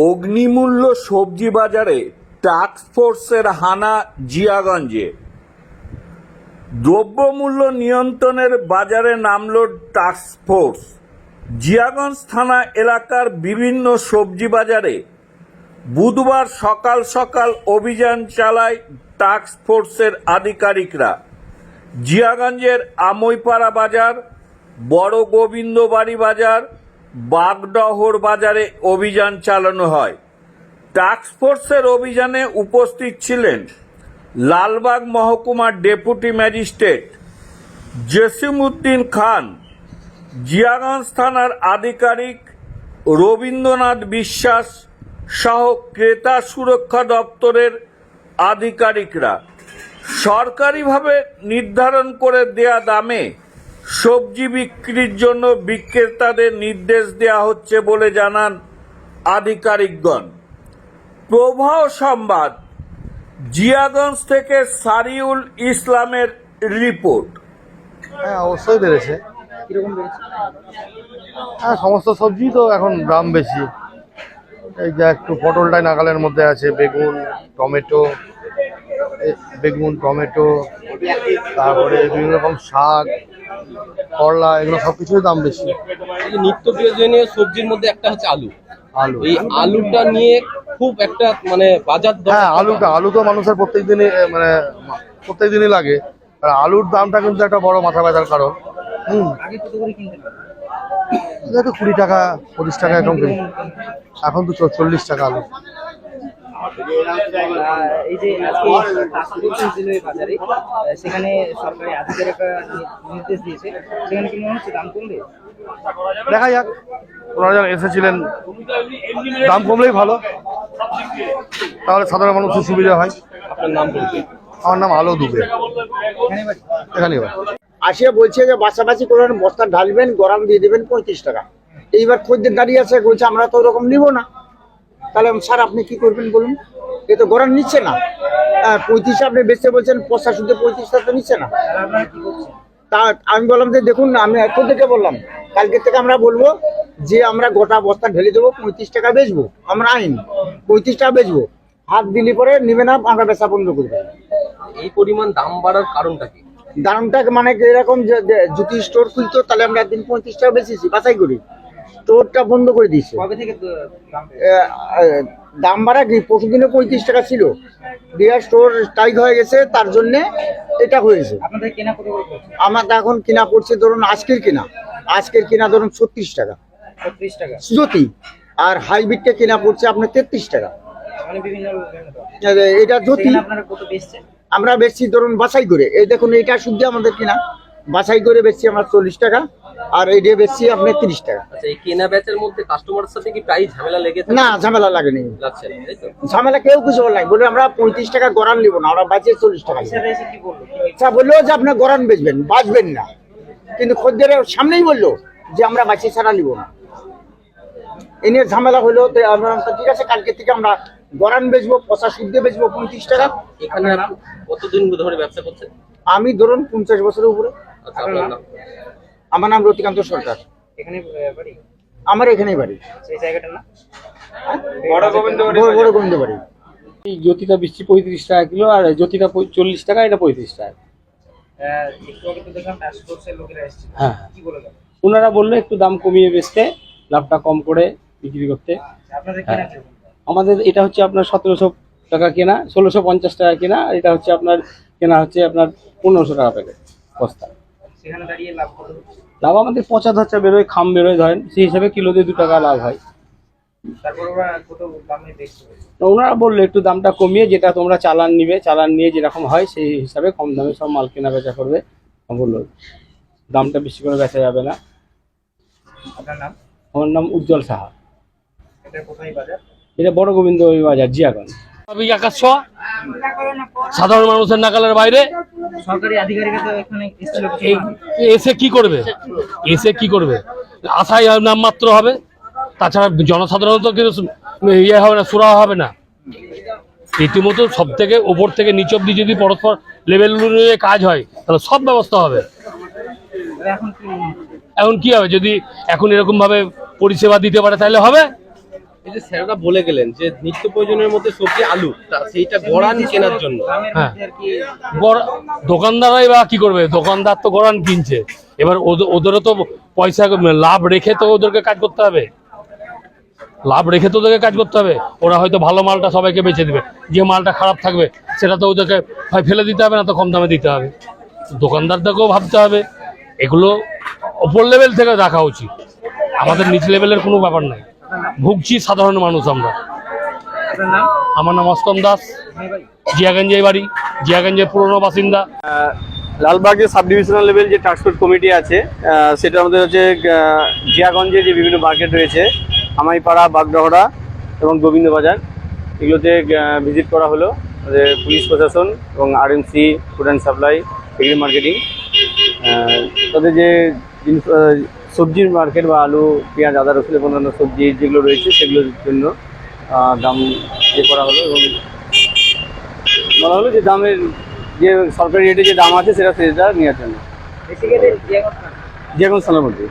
অগ্নিমূল্য সবজি বাজারে টাস্কফোর্সের হানা জিয়াগঞ্জে। দ্রব্যমূল্য নিয়ন্ত্রণের বাজারে নামল টাস্কফোর্স জিয়াগঞ্জ থানা এলাকার বিভিন্ন সবজি বাজারে বুধবার সকাল সকাল অভিযান চালায় টাস্কফোর্সের আধিকারিকরা। জিয়াগঞ্জের আমইপাড়া বাজার, বড় গোবিন্দবাড়ি বাজার বাগডহর বাজারে অভিযান চালানো হয়। টাস্কফোর্সের অভিযানে উপস্থিত ছিলেন লালবাগ মহকুমার ডেপুটি ম্যাজিস্ট্রেট জসিমউদ্দিন খান, জিয়াগঞ্জ থানার আধিকারিক রবীন্দ্রনাথ বিশ্বাস সহ ক্রেতা সুরক্ষা দপ্তরের আধিকারিকরা। সরকারিভাবে নির্ধারণ করে দেয়া দামে সবজি বিক্রির জন্য বিক্রেতাদের নির্দেশ দেওয়া হচ্ছে বলে জানান আধিকারিকগণ। প্রবাহ সংবাদ জিয়াগঞ্জ থেকে সারিউল ইসলামের রিপোর্ট। হ্যাঁ অবশ্যই বেড়েছে। কীরকম বেড়েছে? হ্যাঁ সমস্ত সবজি তো এখন দাম বেশি। এই যে একটু পটলটাই নাগালের মধ্যে আছে বেগুন টমেটো বেগুন টমেটো তারপরে বিভিন্ন রকম শাক করলা এগুলো সব কিছুই দাম বেশি। নিত্য প্রয়োজনীয় সবজির মধ্যে একটা হচ্ছে আলু। আলু। এই আলুটা নিয়ে খুব একটা মানে বাজার দর হ্যাঁ আলুটা আলু তো মানুষের প্রত্যেক দিনই মানে প্রত্যেক দিনই লাগে। আর আলুর দামটা কিন্তু একটা বড় মাথা ব্যথার কারণ। হুম। কুড়ি টাকা পঁচিশ টাকা এরকম কিনি। এখন তো চল্লিশ টাকা আলু। এই যে আজকে বাজারে সেখানে সরকারি আধিকারিকরা নির্দেশ দিয়েছে সেখানে কি মনে হচ্ছে দাম কমবে দেখা যাক। ওনারা যখন এসেছিলেন। দাম কমলেই ভালো। তাহলে সাধারণ মানুষের সুবিধা হয়। আপনার নাম আমার নাম আলো দুবে। এখানে আসিয়া বলছে যে বাছাবাছি করে বস্তা ঢালবেন গরম দিয়ে দেবেন পঁয়ত্রিশ টাকা। এইবার খদ্দের দাঁড়িয়ে আছে বলছে আমরা তো ওরকম নিব না। তাহলে স্যার আপনি কি করবেন বলুন? এ তো গরম নিচ্ছে না। পঁয়ত্রিশ আপনি বেচতে বলছেন পয়সা শুধু পঁয়ত্রিশ টাকা তো নিচ্ছে না। তা আমি বললাম যে দেখুন আমি খদ্দেরকে বললাম কালকে থেকে আমরা বলব যে আমরা গোটা বস্তা ঢেলে দেবো পঁয়ত্রিশ টাকা বেচবো আমরা আইন পঁয়ত্রিশ টাকা বেচবো। হাত দিলি পরে নিবে না আমরা বেচা বন্ধ করে দেবো। এই পরিমাণ দাম বাড়ার কারণটা কি? দামটা মানে এরকম যদি স্টোর খুলতো তাহলে আমরা একদিন পঁয়ত্রিশ টাকা বেচেছি বাছাই করি। স্টোরটা বন্ধ করে দিয়েছে। দাম বাড়া কি? পরশুদিনে পঁয়ত্রিশ টাকা ছিল। দিয়া স্টোর টাইট হয়ে গেছে তার জন্য এটা হয়েছে। আমার এখন কিনা পড়ছে ধরুন আজকের কিনা। আজকের কিনা ধরুন ছত্রিশ টাকা। টাকা। জ্যোতি আর হাইব্রিডটা কিনা পড়ছে আপনার তেত্রিশ টাকা। মানে এটা জ্যোতি। বেচছেন? আমরা বেশি ধরুন বাছাই করে। এই দেখুন এটা শুদ্ধ আমাদের কিনা। বাছাই করে বেচছি আমরা চল্লিশ টাকা আর এই দিয়ে বেচছি আপনার তিরিশ টাকা। আচ্ছা এই কেনা বেচার মধ্যে কাস্টমারের সাথে কি প্রায় ঝামেলা লেগে না ঝামেলা লাগেনি। লাগছে না, তাই তো? ঝামেলা কেউ কিছু নাই। বলে আমরা পঁয়ত্রিশ টাকা গরান নিব না আমরা বাঁচিয়ে চল্লিশ টাকা নিবো। আচ্ছা বলল যে আপনার গড়ান বেচবেন বাঁচবেন না। কিন্তু খদ্দের সামনেই বলল যে আমরা বাঁচিয়ে ছাড়া নিব না। এ নিয়ে ঝামেলা হলো তো আমরা বললাম, ঠিক আছে কালকে থেকে আমরা গরান বেচবো পচা শুদ্ধে বেচবো পঁয়ত্রিশ টাকা। এখানে আপনি কতদিন ধরে ব্যবসা করছেন? আমি ধরুন পঞ্চাশ বছরের উপরে। আমার নাম রতিকান্ত সরকার। এখানে বাড়ি? আমার এখানেই বাড়ি। সেই জায়গাটার না বড় গোবিন্দ বড় গোবিন্দ বাড়ি। এই জ্যোতিটা বিশি পঁয়ত্রিশ টাকা কিলো আর জ্যোতিটা চল্লিশ টাকা এটা পঁয়ত্রিশ টাকা। আহ, একটু আগে তো দেখলাম টাস্কফোর্সের লোকেরা এসেছিল। হ্যাঁ। কি বলে গেল? ওনারা বলল একটু দাম কমিয়ে বেচতে লাভটা কম করে বিক্রি করতে। কীরকম? আমাদের এটা হচ্ছে আপনার সতেরোশো টাকা কেনা ষোলোশো পঞ্চাশ টাকা কেনা আর এটা হচ্ছে আপনার কেনা হচ্ছে আপনার পনেরোশো টাকা প্যাকেট বস্তা। সেখানে দাঁড়িয়ে লাভ কত লাভ আমাদের পচা ধরচা বেরোয় খাম বেরোয় ধরেন। সেই হিসাবে কিলোতে দু টাকা লাভ হয়। তারপর ওরা কত দামে দেখতে ওনারা বলল একটু দামটা কমিয়ে যেটা তোমরা চালান নিবে চালান নিয়ে যেরকম হয় সেই হিসাবে কম দামে সব মাল কেনা বেচা করবে। বলল দামটা বেশি করে বেচা যাবে না। আপনার নাম? আমার নাম উজ্জ্বল সাহা। এটা কোথায় বাজার? এটা বড় গোবিন্দ বাজার জিয়াগঞ্জ। সবই সাধারণ মানুষের নাগালের বাইরে। এসে কি করবে? এসে কি করবে? আশাই নামমাত্র হবে। তাছাড়া জনসাধারণ তো কিন্তু ইয়ে হবে না সুরা হবে না। রীতিমতো সব থেকে ওপর থেকে নিচ অব্দি যদি পরস্পর লেভেল কাজ হয় তাহলে সব ব্যবস্থা হবে। এখন কি এখন কি হবে? যদি এখন এরকম ভাবে পরিষেবা দিতে পারে তাহলে হবে। এই যে স্যাররা বলে গেলেন যে নিত্য প্রয়োজনের মধ্যে সবজি আলু সেইটা গড়ান কেনার জন্য। হ্যাঁ। দোকানদারাই বা কি করবে? দোকানদার তো গড়ান কিনছে। এবার ওদের- ওদেরও তো পয়সা লাভ রেখে তো ওদেরকে কাজ করতে হবে। লাভ রেখে তো ওদেরকে কাজ করতে হবে। ওরা হয়তো ভালো মালটা সবাইকে বেচে দেবে। যে মালটা খারাপ থাকবে, সেটা তো ওদেরকে হয় ফেলে দিতে হবে, না তো কম দামে দিতে হবে। দোকানদারদেরকেও ভাবতে হবে। এগুলো ওপর লেভেল থেকে রাখা উচিত। আমাদের নিচ লেভেলের কোনো ব্যাপার নাই। ভুগছি সাধারণ মানুষ আমরা। আমার নাম অষ্টম দাস। ভাই জিয়াগঞ্জের বাড়ি। জিয়াগঞ্জের পুরনো বাসিন্দা। লালবাগের সাব ডিভিশনাল লেভেল যে ট্রান্সপোর্ট কমিটি আছে সেটা আমাদের হচ্ছে জিয়াগঞ্জে যে বিভিন্ন মার্কেট রয়েছে আমাইপাড়া বাগডহরা এবং গোবিন্দবাজার এগুলোতে ভিজিট করা হলো আমাদের পুলিশ প্রশাসন এবং RMC food and supply agri marketing তাদের যে জিনিস সবজির মার্কেট বা আলু পেঁয়াজ আদা রসুন এবং অন্যান্য সবজি যেগুলো রয়েছে সেগুলোর জন্য দাম ইয়ে করা হলো এবং বলা হলো যে দামের যে সরকারি রেটে যে দাম আছে সেটা সেটা নেওয়ার জন্য। যে কোনো স্থানের মধ্যে।